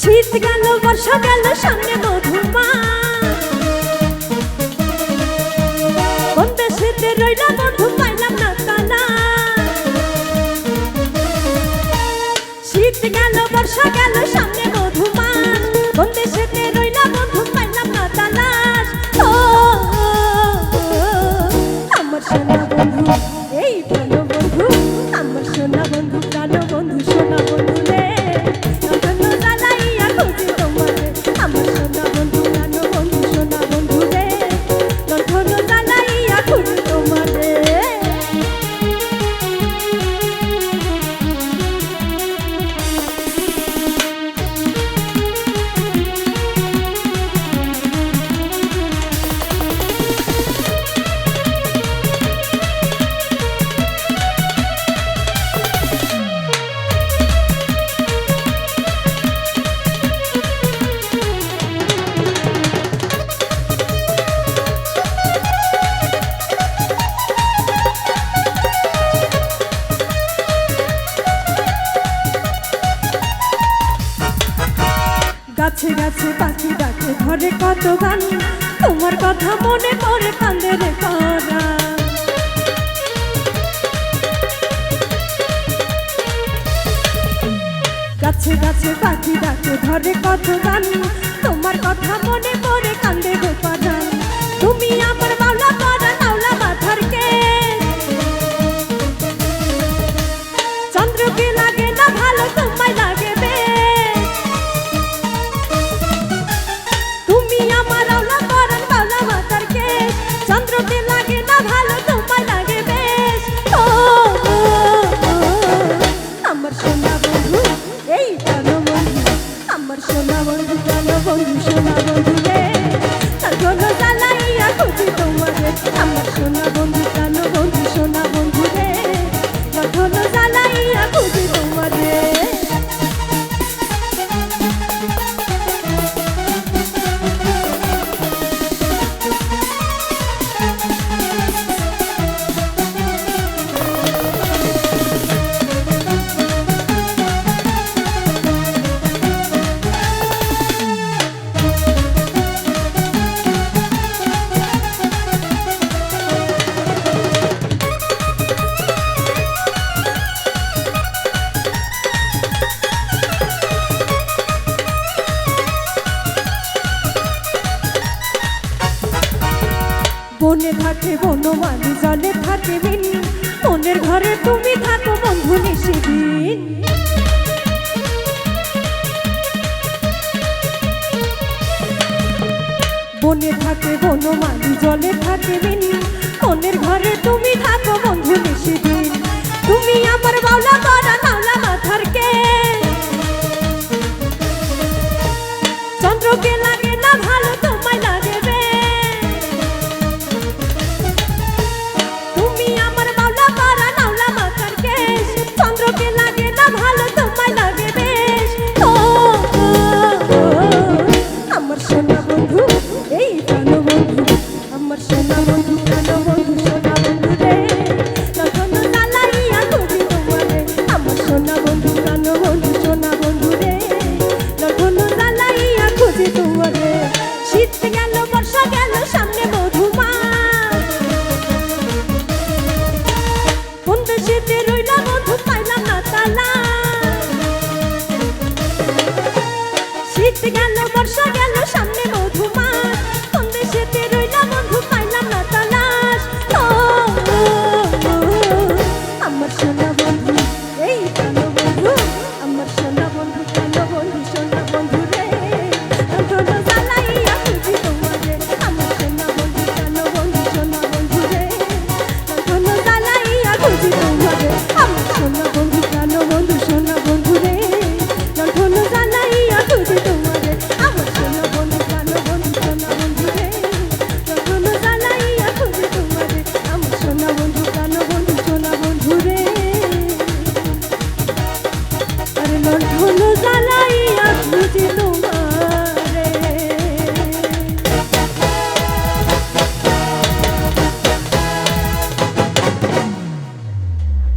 শীত গেল বর্ষা গেল সামনে মধুমা গাছে গাছে পাখি ডাকে ধরে কত গান? তোমার কথা মনে পড়ে কান্দে রে করা গাছে গাছে পাখি ডাকে ধরে কত গান? তোমার কথা মনে পড়ে কান্দে রে পারান তুমি আমার বাউলা পারা নাওলা মাথার কে? চন্দ্রকে Shalom. মনের হাটে বনমালি জলে থাকে মিন। মনের ঘরে তুমি থাকো বন্ধু নিশিদিন বনে থাকে বনমালি জলে থাকে মিন। মনের ঘরে তুমি থাকো বন্ধু নিশিদিন তুমি আমার বাউলা করা নাওলা মাথার কে no, know